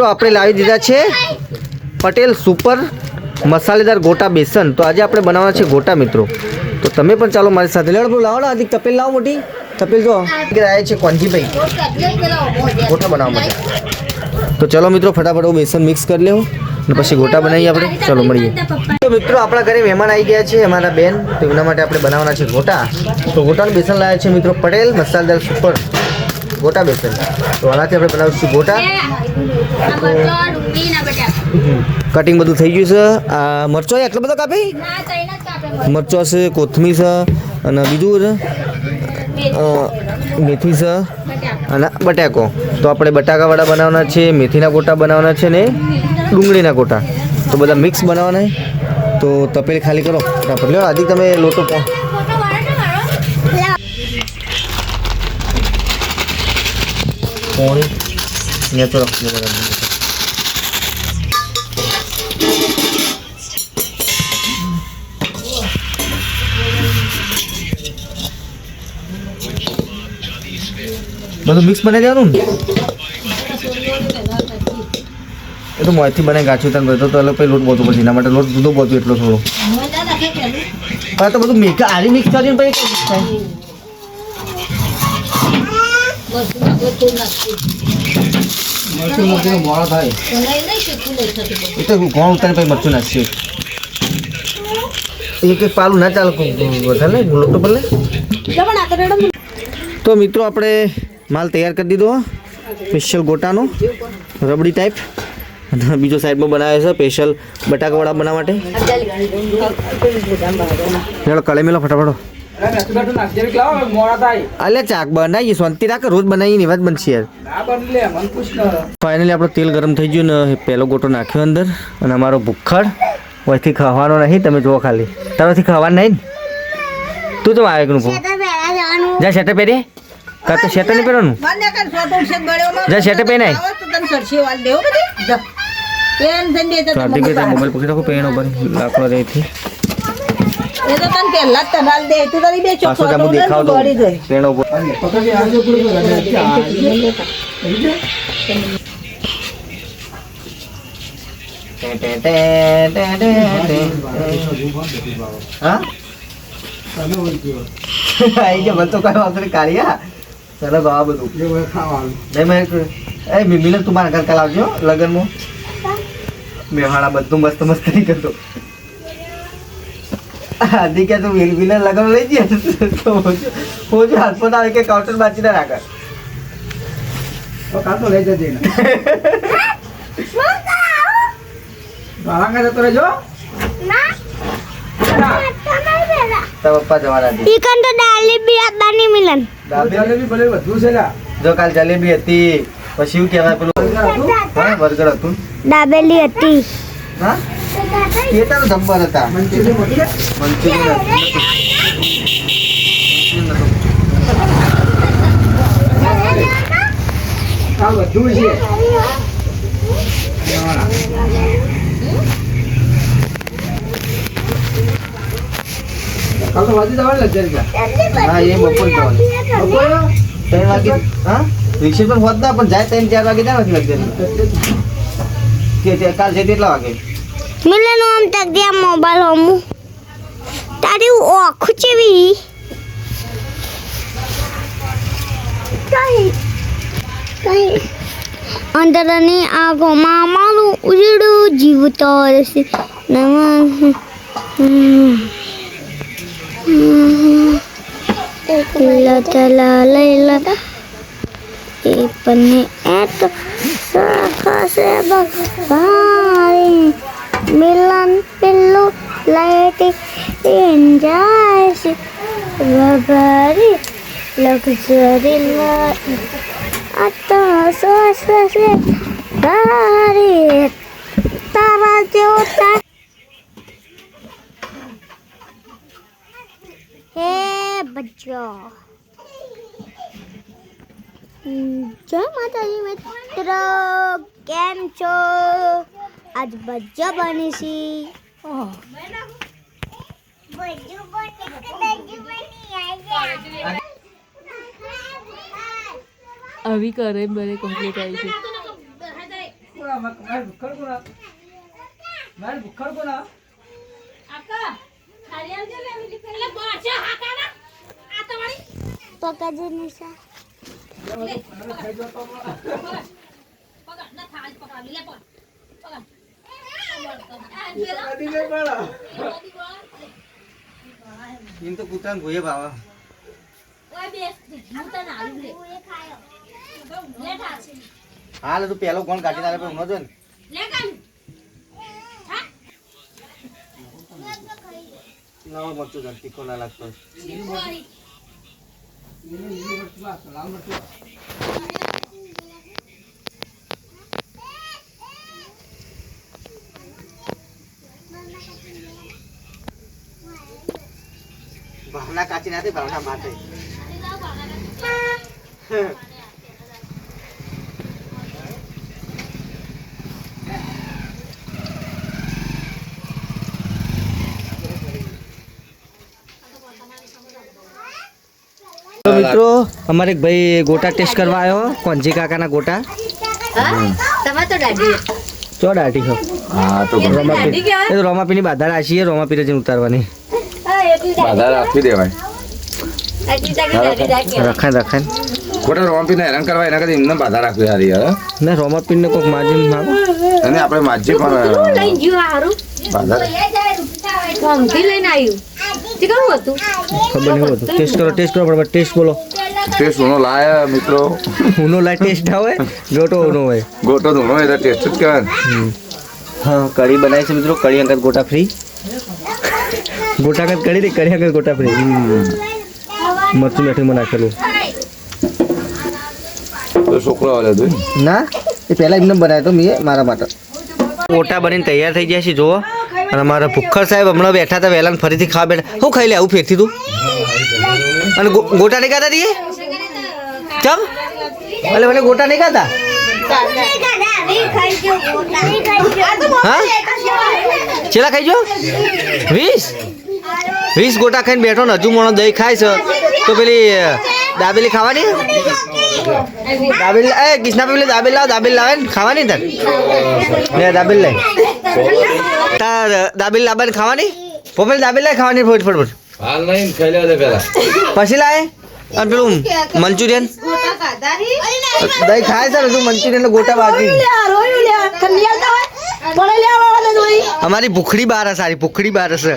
તો આપણે લાવી દીધા છે પટેલ સુપર મસાલેદાર ગોટા બેસન. તો આજે આપણે બનાવવાના છે ગોટા મિત્રો. તો તમે પણ ચાલો મારી સાથે. લેવડો લાવો ને આદિક તપેલ લાવો મોટી. તપેલ જો. આવ્યા છે કોંજીભાઈ ગોટા બનાવવા માટે. તો ચલો મિત્રો ફટાફટ હું બેસન મિક્સ કરી લેવું અને પછી ગોટા બનાવીએ આપણે. ચલો મળીએ. તો મિત્રો આપણા ઘરે મહેમાન આવી ગયા છે અમારા બેન. તો એમના માટે આપણે બનાવવાના છે ગોટા. તો ગોટાનું બેસન લાવ્યા છે મિત્રો પટેલ મસાલેદાર સુપર. ગોટા બેસન તો આનાથી આપણે બનાવીશું ગોટા. કટિંગ બધું થઈ ગયું છે. આ મરચો એટલો બધો કાપી? મરચો. છે કોથમીર છે અને બીજું છે? મેથી. છે અને બટાકો. તો આપણે બટાકાવાળા બનાવવાના છે મેથીના ગોટા બનાવવાના છે ને ડુંગળીના ગોટા. તો બધા મિક્સ બનાવવાના તો તપેલી ખાલી કરો. ફટાફટ. લ્યો આદિ તમે લોટો પોણી અહીંયા તો રાખજો બરાબર બધું મિક્સ બનાવી દેવાનું ને એ તો મોંથી બનાવી ગાંઠ્યું તને બધું તો પછી લોટ બોતું પછી એના માટે લોટ જુદો બોતું એટલો થોડો. આ તો બધું મિક્સ આલી મિક્સ કરીને પછી મરચું મૂકીને એ તો ઘઉં ઉતારી પછી ચાલે ભલે તો મિત્રો આપણે માલ તૈયાર કરી દીધો સ્પેશિયલ ગોટાનો, રબડી ટાઈપ અને બીજો સાઈડમાં બનાવે છે સ્પેશિયલ બટાકાવાળા બનાવવા માટે. કળે મેલો ફટાફટો. અલે ચાક બનાવીએ શાંતિ રાખ રોજ બનાવીએ ની વાત બનશે યાર. ફાઇનલી આપણો તેલ ગરમ થઈ ગયું ને પહેલો ગોટો નાખ્યો અંદર અને અમારો ભૂખડ ઓયથી ખાવાનો નહીં તમે જુઓ ખાલી. તારાથી ખાવાનું નહીં તું તો આવે કહું. જા શેટર પહેરીએ. કાં તો શેટર નહીં પહેરવાનું જા શેટર હાર્દિક ભાઈ મોબાઈલ પકડી રાખો પેન ઉપર લાકડો રેથી દેખાવ તો ઉપર હા? આઈ ગયા મને તો કાઢ્યા ચલો બાબા બધું. નહીં મેં એ આવજો મેહાણા બધું મસ્ત મસ્ત નહીં કરતો. આદિ કે તું વિલન લગન લઈ જઈએ તો હું જો હાથ આવે કે કાઉન્ટર બાચી ના રાખે. તો કાં તો ડાલી બી આપવાની મિલન જો કાલ જલેબી હતી પછી શું કહેવાય પેલું? બર્ગર હતું. દાબેલી હતી. હા? કેતા તો જબ્બર હતા. મંચુરિયન હતું. હા, એ બપોર જવાનું. ત્રણ વાગે, હા? રિક્ષા પણ હોત ના, પણ જાય ત્રણ ચાર વાગે જાય નથી લગતી કે કાલ છે કેટલા વાગે? આમ તક દે મોબાઈલ હોમુ તારી ઓખ ચેવી કઈ કઈ અંદરની આંખોમાં મારું ઉજળું જીવતો રહેશે નમઃ લતલા લૈલા એ પને એત સખસે બગારી મિલન પિલ્લુ લાઈટી એન્જોય છે બગારી લક્ઝરી અતો સોસસે ગારી તારા જેવો તા હે બચ્ચો જય માતાજી મિત્રો કેમ છો આજ બજ્જો બનીશી આવી કરે મને કમ્પ્લીટ આવી છે પકડજે નિશા એમ તો કૂતરાને ભૂયે ભાવે હાલ, તું પેલો કોણ કાઢી તારે પણ ઊંઘો ને. ના મરચું જાણ ના લાગતો. ભાવના કાચી નાખી ભાવના માટે તો મિત્રો. અમારે એક ભાઈ ગોટા ટેસ્ટ કરવા આવ્યો. કોંજી કાકાના ગોટા. તમારે તો દાઢી. ચો દાટી છો? હા તો ઘણું. રોમાપીર એ તો રોમાપીરની બાધા રાશી છે રોમાપીર જઈને ઉતારવાની. બાધા રાખી દેવાય. રખાય રખાય. ખોટા રોમ્પીને હેરાન કરવા એના કરતા એમને બાધા રાખવી સારી યાર ને કોઈક માજીને માગો. અને આપણે માજી પણ લઈને ગયું હારું. બાધા લઈને આવ્યું કેવું હતું? ખબર નહીં હોતું. ટેસ્ટ કરો ટેસ્ટ કરો બરાબર ટેસ્ટ બોલો. ટેસ્ટ સોનો લાયા મિત્રો. ઉનો લાય ટેસ્ટ આવે ગોટો ઉનો હોય. ગોટો ધૂણો એટલે ટેસ્ટ જ કહેવાય હા કઢી બનાવી છે મિત્રો. કઢી અંગત ગોટા ફ્રી. ગોટા કદ કરી દે કઢી અંગત ગોટા ફ્રી મરચું મેઠીમાં નાખેલું. તો છોકરો હતું ના એ પહેલાં એમને બનાવ્યો તો મેં મારા માટે. ગોટા બનીને તૈયાર થઈ ગયા છે જુઓ. અને મારા ભુખર સાહેબ હમણાં બેઠા હતા વહેલા ફરીથી ખાવા બેઠા. હું ખાઈ લે આવું ફેરથી તું? અને ગો- ગોટા નહીં ખાતા દીએ ચમ? એટલે મને ગોટા નહીં ખાતા. હા? છેલ્લા ખાઈ જો? વીસ? વીસ ગોટા ખાઈને બેઠો ને હજુ મોણો દહીં ખાય છે. તો પેલી દાબેલી ખાવાની? દાબેલી એ કિસના પેલી દાબેલી લાવ દાબેલી લાવે ને ખાવાની તાર લે દાબેલી લે તાર દાબેલી લાવવાની ખાવાની? પોપેલ દાબેલી લાય ખાવાની ફોટ ફોટ ફોટ હાલ નહીં ખાઈ લે પેલા. પછી લાય? અને પેલું મંચુરિયન? દહીં ખાય છે ને તું મંચુરિયન ગોટા બાકી. અમારી ભૂખડી બાર હે સારી ભૂખડી બાર હશે.